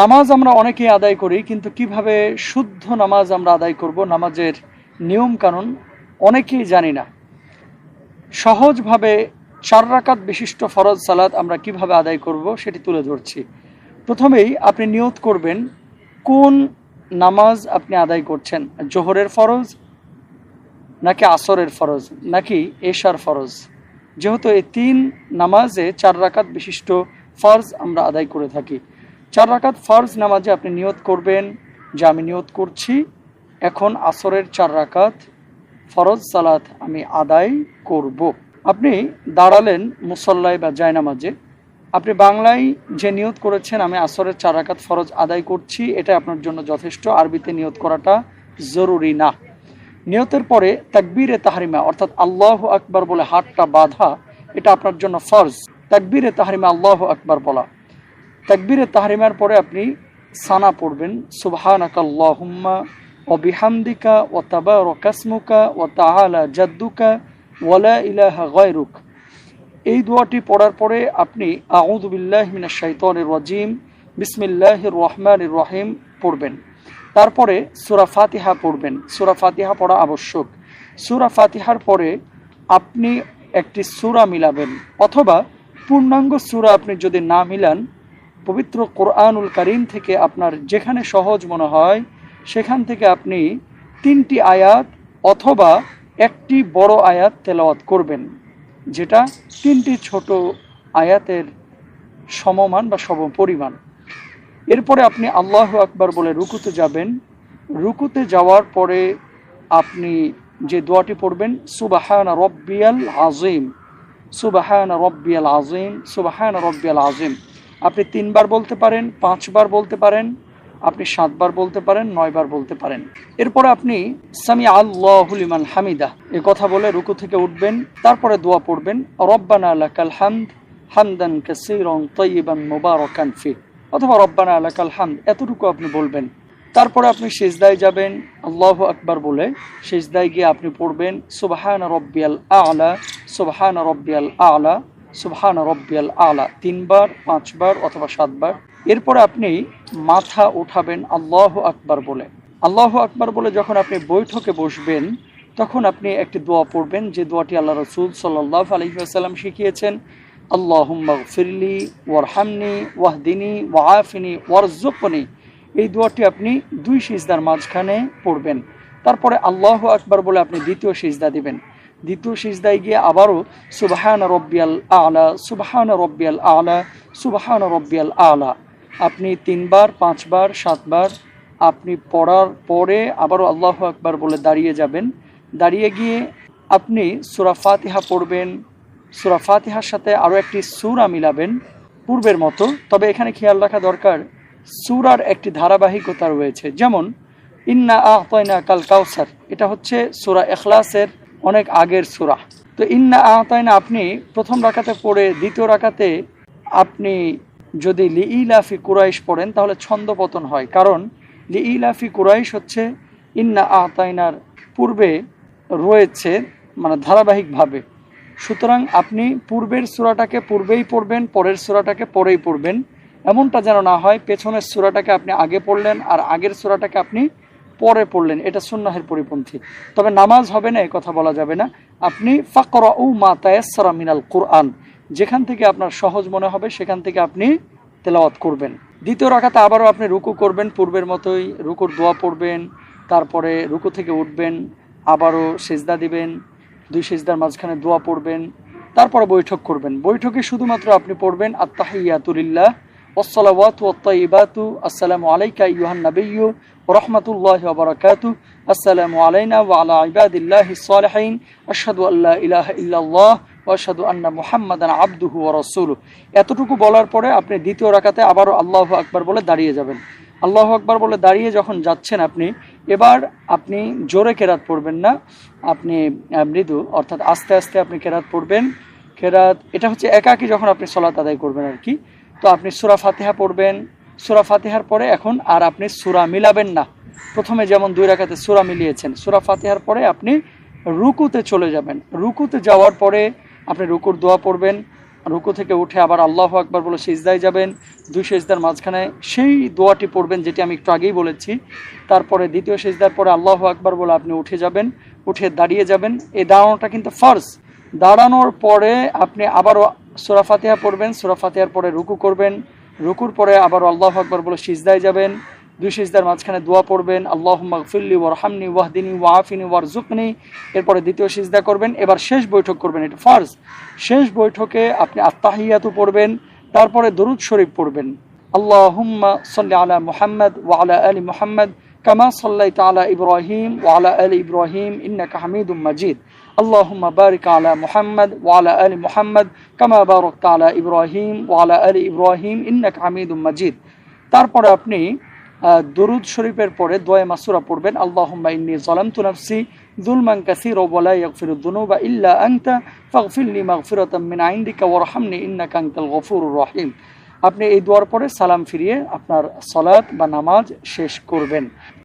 নামাজ আমরা অনেকেই আদায় করি, কিন্তু কীভাবে শুদ্ধ নামাজ আমরা আদায় করব, নামাজের নিয়ম কানুন অনেকেই জানি না। সহজভাবে চার রাকাত বিশিষ্ট ফরজ সালাত আমরা কীভাবে আদায় করব সেটি তুলে ধরছি। প্রথমেই আপনি নিয়ত করবেন কোন নামাজ আপনি আদায় করছেন, জোহরের ফরজ নাকি আসরের ফরজ নাকি এশার ফরজ। যেহেতু এই তিন নামাজে চার রাকাত বিশিষ্ট ফরজ আমরা আদায় করে থাকি। চার রাকাত ফার্জ নামাজে আপনি নিয়ত করবেন, যে আমি নিয়ত করছি। এখন আসরের চার রাকাত ফরজ সালাত আমি আদায় করব। আপনি দাঁড়ালেন মুসল্লায় বা জায়নামাজে। আপনি বাংলায় যে নিয়ত করেছেন, আমি আসরের চার রাকাত ফরজ আদায় করছি, এটা আপনার জন্য যথেষ্ট। আরবিতে নিয়ত করাটা জরুরি না। নিয়তের পরে তাকবীরে তাহারিমা, অর্থাৎ আল্লাহ আকবার বলে হাতটা বাধা, এটা আপনার জন্য ফরজ। তাকবীরে তাহারিমা আল্লাহ আকবার বলা। তাকবীরে তাহরিমার পরে আপনি সানা পড়বেন সুবহানাকা আল্লাহুম্মা ও বিহামদিকা ও তাবারকাসমুকা ও তাআলা জাদ্দুকা ওয়ালা ইলাহা গায়রুক। এই দোয়াটি পড়ার পরে আপনি আউযু বিল্লাহি মিনাশ শাইতানির রাজিম, বিসমিল্লাহির রহমানির রহিম পড়বেন। তারপরে সূরা ফাতিহা পড়বেন। সূরা ফাতিহা পড়া আবশ্যক। সূরা ফাতিহার পরে আপনি একটি সূরা মিলাবেন, অথবা পূর্ণাঙ্গ সূরা আপনি যদি না মিলান পবিত্র কোরআনুল করিম থেকে আপনার যেখানে সহজ মনে হয়, সেখান থেকে আপনি তিনটি আয়াত অথবা একটি বড় আয়াত তেলাওয়াত করবেন, যেটা তিনটি ছোট আয়াতের সমমান বা সম পরিমাণ এরপরে আপনি আল্লাহ আকবার বলে রুকুতে যাবেন। রুকুতে যাওয়ার পরে আপনি যে দোয়াটি পড়বেন, সুবাহান রব্বিয়াল আজিম সুবাহান রব্বিয়াল আজিম সুবাহান রব্বিয়াল আজিম আপনি তিনবার বলতে পারেন, পাঁচবার বলতে পারেন, আপনি সাতবার বলতে পারেন, নয়বার বলতে পারেন। এরপরে আপনি সামি আল্লাহুলিমান হামিদা, এ কথা বলে রুকু থেকে উঠবেন, তারপরে দোয়া পড়বেন, রব্বানা লাকাল হামদ হামদান কাসীরান তাইয়িবান মুবারাকান ফি, অথবা রব্বানা লাকাল হামদ, এতটুকু আপনি বলবেন। তারপরে আপনি সেজদায় যাবেন, আল্লাহ আকবার বলে সেজদায় গিয়ে আপনি পড়বেন, সুবহান রব্বিয়াল আলা, সুবহান রব্বিয়াল আলা সুবহান রব্বিয়াল আলা, তিনবার, পাঁচবার অথবা সাতবার। এরপরে আপনি মাথা উঠাবেন আল্লাহ আকবার বলে। আল্লাহ আকবার বলে যখন আপনি বৈঠকে বসবেন, তখন আপনি একটি দোয়া পড়বেন, যে দোয়াটি আল্লাহ রসুল সাল্লাহ আলহিহাসাল্লাম শিখিয়েছেন, আল্লাহুম্মা ফিরলি ওয়ারহামনি ওয়াহদিনী ওয়াফিনী ওয়ারজুকনি এই দোয়াটি আপনি দুই সিজদার মাঝখানে পড়বেন। তারপরে আল্লাহ আকবার বলে আপনি দ্বিতীয় সিজদা দিবেন। দ্বিতীয় সিজদায় গিয়ে আবারও সুবাহান রব্বিয়াল আলা, সুবাহান রব্বিয়াল আলা, সুবাহান রব্বিয়াল আলা। আপনি তিনবার, পাঁচবার, সাতবার, আপনি পড়ার পরে আবারও আল্লাহ আকবার বলে দাঁড়িয়ে যাবেন। দাঁড়িয়ে গিয়ে আপনি সুরা ফাতিহা পড়বেন। সুরা ফাতিহার সাথে আরও একটি সুরা মিলাবেন পূর্বের মতো। তবে এখানে খেয়াল রাখা দরকার, সুরার একটি ধারাবাহিকতা রয়েছে। যেমন, ইন্না আহতয়না কাল কাউসার এটা হচ্ছে সুরা এখলাসের অনেক আগের সুরা। তো ইন্না আহতয়না আপনি প্রথম রাখাতে পড়ে দ্বিতীয় রাখাতে আপনি যদি লি ইলাফি কুরাইশ পড়েন, তাহলে ছন্দপতন হয়। কারণ লি ইলাফি কুরাইশ হচ্ছে ইন্না আহতাইনার পূর্বে রয়েছে মানে ধারাবাহিকভাবে। সুতরাং আপনি পূর্বের সুরাটাকে পূর্বেই পড়বেন, পরের সুরাটাকে পরেই পড়বেন। এমনটা যেন না হয়, পেছনের সুরাটাকে আপনি আগে পড়লেন আর আগের সুরাটাকে আপনি পরে পড়লেন, এটা সুন্নাহের পরিপন্থী। তবে নামাজ হবে না কথা বলা যাবে না। আপনি ফাকর উ মা তায়াসরা মিনাল কোরআন, যেখান থেকে আপনার সহজ মনে হবে, সেখান থেকে আপনি তেলাওয়াত করবেন। দ্বিতীয় রাখাতে আবারও আপনি রুকু করবেন, পূর্বের মতোই রুকুর দোয়া পড়বেন, তারপরে রুকু থেকে উঠবেন, আবারও সেজদা দিবেন, দুই সেজদার মাঝখানে দোয়া পড়বেন, তারপরে বৈঠক করবেন। বৈঠকে শুধুমাত্র আপনি পড়বেন আত্মাহিয়াতুলিল্লাহ আলাইকা ইউহান নাবিয়্যু রহমতুল্লাহ ওবরাকাতু আসসালামু আলাইনা ওয়া আলা ইবাদিল্লাহি সালিহিন আশহাদু আল্লা ইলাহা ইল্লাল্লাহ ওয়াশহাদু আন্না মুহাম্মাদান আবদুহু ওয়া রাসূলুহু এতটুকু বলার পরে আপনি দ্বিতীয় রাকাতে আবারও আল্লাহু আকবার বলে দাঁড়িয়ে যাবেন। আল্লাহু আকবার বলে দাঁড়িয়ে যখন যাচ্ছেন আপনি, এবার আপনি জোরে কেরাত পড়বেন না। আপনি মৃদু, অর্থাৎ আস্তে আস্তে আপনি কেরাত পড়বেন। কেরাত, এটা হচ্ছে একাকী যখন আপনি সলাত আদায় করবেন আর কি। তো আপনি সুরা ফাতিহা পড়বেন। সুরা ফাতিহার পরে এখন আর আপনি সুরা মিলাবেন না। প্রথমে যেমন দুই রাখাতে সুরা মিলিয়েছেন, সুরা ফাতিহার পরে আপনি রুকুতে চলে যাবেন। রুকুতে যাওয়ার পরে আপনি রুকুর দোয়া পড়বেন। রুকু থেকে উঠে আবার আল্লাহ আকবার বলে সিজদায় যাবেন। দুই সেজদার মাঝখানে সেই দোয়াটি পড়বেন যেটি আমি একটু আগেই বলেছি। তারপরে দ্বিতীয় সেজদার পরে আল্লাহ আকবার বলে আপনি উঠে যাবেন, উঠে দাঁড়িয়ে যাবেন। এই দাঁড়ানোটা কিন্তু ফার্স্ট দাঁড়ানোর পরে আপনি আবারও সুরা ফাতিহা পড়বেন, সুরা ফাতিহার পরে রুকু করবেন, রুকুর পরে আবার আল্লাহ আকবর বলে সিজদায় যাবেন, দুই সিজদার মাঝখানে দোয়া পড়বেন আল্লাহ মাগফিল্লি ওয়ারহামনি ওয়াহদিনী ওয়াফিনী ওয়ারজুকনি এরপরে দ্বিতীয় সিজদা করবেন, এবার শেষ বৈঠক করবেন, এটা ফার্জ। শেষ বৈঠকে আপনি আত্মাহিয়াতু পড়বেন, তারপরে দরুদ শরীফ পড়বেন। আল্লাহুম্মা সাল্লি আলা মুহাম্মদ ওয়া আলা আলি মুহাম্মদ, কামা সাল্লাইতা আলা ইব্রাহিম ওয়া আলা আলি ইব্রাহিম, ইন্নাকা হামিদুম মাজিদ। اللهم بارك على محمد وعلى آل محمد كما باركت على إبراهيم وعلى آل إبراهيم إنك حميد مجيد তারপরে আপনি আহ, দরুদ শরীফের পরে দোয়া মাসুরা পড়বেন আল্লাহুম্মা ইন্নী যালামতু নাফসি যুলমান কাসীরা ওয়া লা ইয়াগফিরুদ যুনুবা ইল্লা আনতা ফাগফিরলি মাগফিরাতাম মিন ইনদিকা ওয়ারহামনি ইন্নাকা আনতাল গফুরুর রহিম আপনি এই দোয়ার পরে সালাম ফিরিয়ে আপনার সালাত বা নামাজ শেষ করবেন